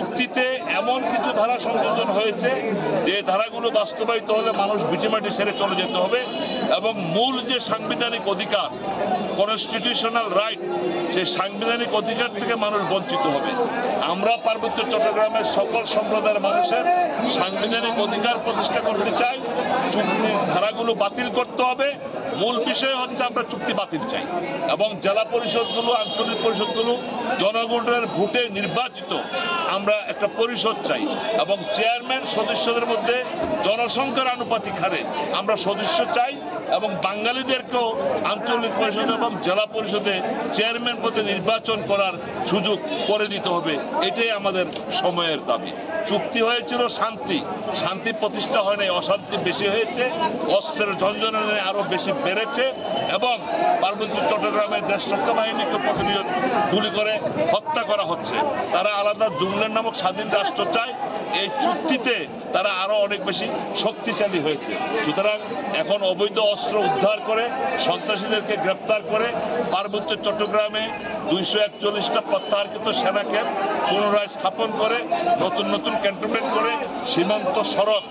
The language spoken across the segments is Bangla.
চুক্তিতে এমন কিছু ধারা সংযোজন হয়েছে যে ধারাগুলো বাস্তবায়িত হলে মানুষ ভিটিমাটি সেরে চলে যেতে হবে এবং মূল যে সাংবিধানিক অধিকার কনস্টিটিউশনাল রাইট সেই সাংবিধানিক অধিকার থেকে মানুষ বঞ্চিত হবে। আমরা পার্বত্য চট্টগ্রামের সকল সম্প্রদায়ের মানুষের সাংবিধানিক অধিকার প্রতিষ্ঠা করতে চাই। চুক্তির ধারাগুলো বাতিল করতে হবে। মূল বিষয় হচ্ছে আমরা চুক্তি বাতিল চাই। এবং জেলা পরিষদগুলো, আঞ্চলিক পরিষদগুলো, জনগণের ভোটে নির্বাচিত আমরা একটা পরিষদ চাই। এবং চেয়ারম্যান সদস্যদের মধ্যে জনসংখ্যার আনুপাতিক হারে আমরা সদস্য চাই এবং বাঙালিদেরকেও আঞ্চলিক পরিষদ এবং জেলা পরিষদে চেয়ারম্যান পদে নির্বাচন করার সুযোগ করে দিতে হবে। এটাই আমাদের সময়ের দাবি। চুক্তি হয়েছিল শান্তি। শান্তি প্রতিষ্ঠা হয় নাই, অশান্তি বেশি হয়েছে, অস্ত্রের ঝঞ্ঝনে আরও বেশি বেড়েছে এবং পার্বত্য চট্টগ্রামের দেশ রক্ষা বাহিনীকে প্রতিনিয়ত গুলি করে হত্যা করা হচ্ছে। তারা আলাদা জুমলের নামক স্বাধীন রাষ্ট্র চায়। এই চুক্তিতে তারা আরও অনেক বেশি শক্তিশালী হয়েছে। সুতরাং এখন অবৈধ অস্ত্র উদ্ধার করে সন্ত্রাসীদেরকে গ্রেপ্তার করে পার্বত্য চট্টগ্রামে দুইশো একচল্লিশটা প্রত্যাহারকৃত সেনা ক্যাম্প পুনরায় স্থাপন করে, নতুন নতুন ক্যান্টনমেন্ট করে, সীমান্ত সড়ক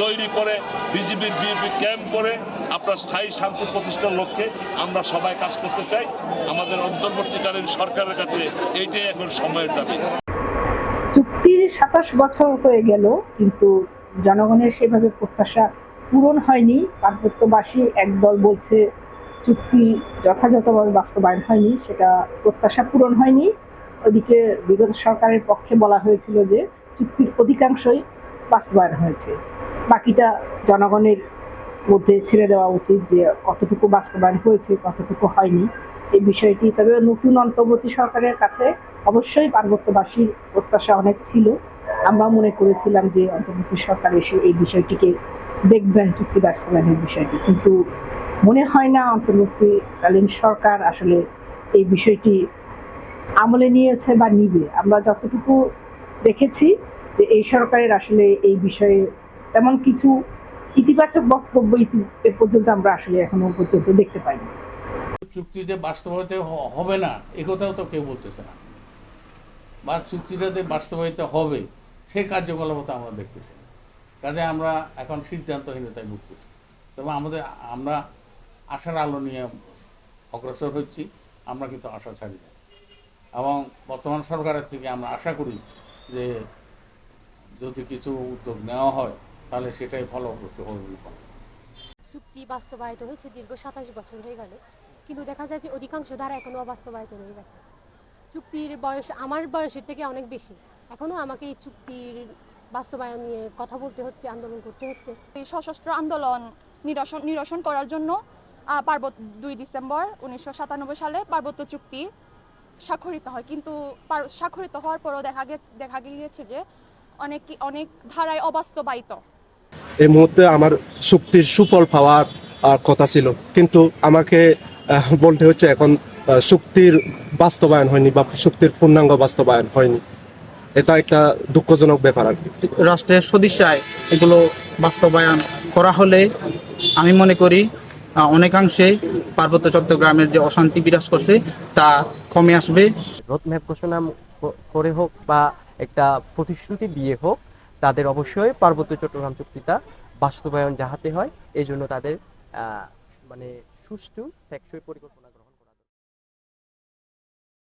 তৈরি করে, বিজিবির বিএপি ক্যাম্প করে আপনার স্থায়ী শান্তি প্রতিষ্ঠার লক্ষ্যে আমরা সবাই কাজ করতে চাই। আমাদের অন্তর্বর্তীকালীন সরকারের কাছে এইটাই এখন সময়ের দাবি। চুক্তির সাতাশ বছর হয়ে গেল, কিন্তু জনগণের সেভাবে প্রত্যাশা পূরণ হয়নি। পার্বত্যবাসী একদল বলছে চুক্তি যথাযথভাবে বাস্তবায়ন হয়নি, সেটা প্রত্যাশা পূরণ হয়নি। ওদিকে বিগত সরকারের পক্ষে বলা হয়েছিল যে চুক্তির অধিকাংশই বাস্তবায়ন হয়েছে। বাকিটা জনগণের মধ্যে ছেড়ে দেওয়া উচিত যে কতটুকু বাস্তবায়ন হয়েছে, কতটুকু হয়নি। এই বিষয়টি তবে নতুন অন্তর্বর্তী সরকারের কাছে অবশ্যই পার্বত্যবাসীর প্রত্যাশা অনেক ছিল। আমরা মনে করেছিলাম যে অন্তর্বর্তী সরকার এসে এই বিষয়টিকে দেখবেন, চুক্তি বাস্তবায়নের বিষয়টি। কিন্তু মনে হয় না অন্তর্বর্তীকালীন সরকার আসলে এই বিষয়টি আমলে নিয়েছে বা নিবে। আমরা যতটুকু দেখেছি যে এই সরকারের আসলে এই বিষয়ে তেমন কিছু ইতিবাচক বক্তব্য এ পর্যন্ত আমরা আসলে এখনও পর্যন্ত দেখতে পাইনি। চুক্তিতে বাস্তবায়িত হবে না, এ কথাও তো কেউ বলতেছে না। বা চুক্তিটাতে বাস্তবায়িত হবে সেই তো আমরা দেখতেছি কাজে আমরা এখন সিদ্ধান্তহীনতায় ভুগতেছি। তবে আমাদের, আমরা আশার আলো নিয়ে অগ্রসর হচ্ছি, আমরা কিন্তু আশা ছাড়ি না। এবং বর্তমান সরকারের থেকে আমরা আশা করি যে যদি কিছু উদ্যোগ নেওয়া হয় তাহলে সেটাই ফলপ্রসূ হবে বলে চুক্তি বাস্তবায়িত হয়েছে দীর্ঘ সাতাশ বছর হয়ে গেল। কিন্তু দেখা যায় যে অধিকাংশ ধারা এখনও অবাস্তবায়িত রয়ে গেছে। চুক্তির বয়স আমার বয়সের থেকে অনেক বেশি। এখনও আমাকে এই চুক্তির বাস্তবায়ন নিয়ে কথা বলতে হচ্ছে আন্দোলন করতে হচ্ছে। এই সশস্ত্র আন্দোলন নিরসন নিরসন করার জন্য আহ, পার্বত্য দুই ডিসেম্বর উনিশশো সাতানব্বই সালে পার্বত্য চুক্তি স্বাক্ষরিত হয়। কিন্তু স্বাক্ষরিত হওয়ার পরও দেখা গেছে দেখা গিয়েছে যে অনেক অনেক ধারায় অবাস্তবায়িত। এই মুহূর্তে আমার শক্তির সুফল পাওয়ার কথা ছিল। কিন্তু আমাকে আহ, বলতে হচ্ছে এখন আহ, শক্তির বাস্তবায়ন হয়নি বা শক্তির পূর্ণাঙ্গ বাস্তবায়ন হয়নি। এটা একটা দুঃখজনক ব্যাপার আর কি। রাষ্ট্রের সদিচ্ছায় এগুলো বাস্তবায়ন করা হলে আমি মনে করি অনেকাংশে পার্বত্য চট্টগ্রামের যে অশান্তি বিরাজ করছে তা কমে আসবে। রোডম্যাপ ঘোষণা করে হোক বা একটা প্রতিশ্রুতি দিয়ে হোক তাদের অবশ্যই পার্বত্য চট্টগ্রাম চুক্তিটা বাস্তবায়ন যাহাতে হয় এই জন্য তাদের মানে সুষ্ঠু, টেকসই পরিকল্পনা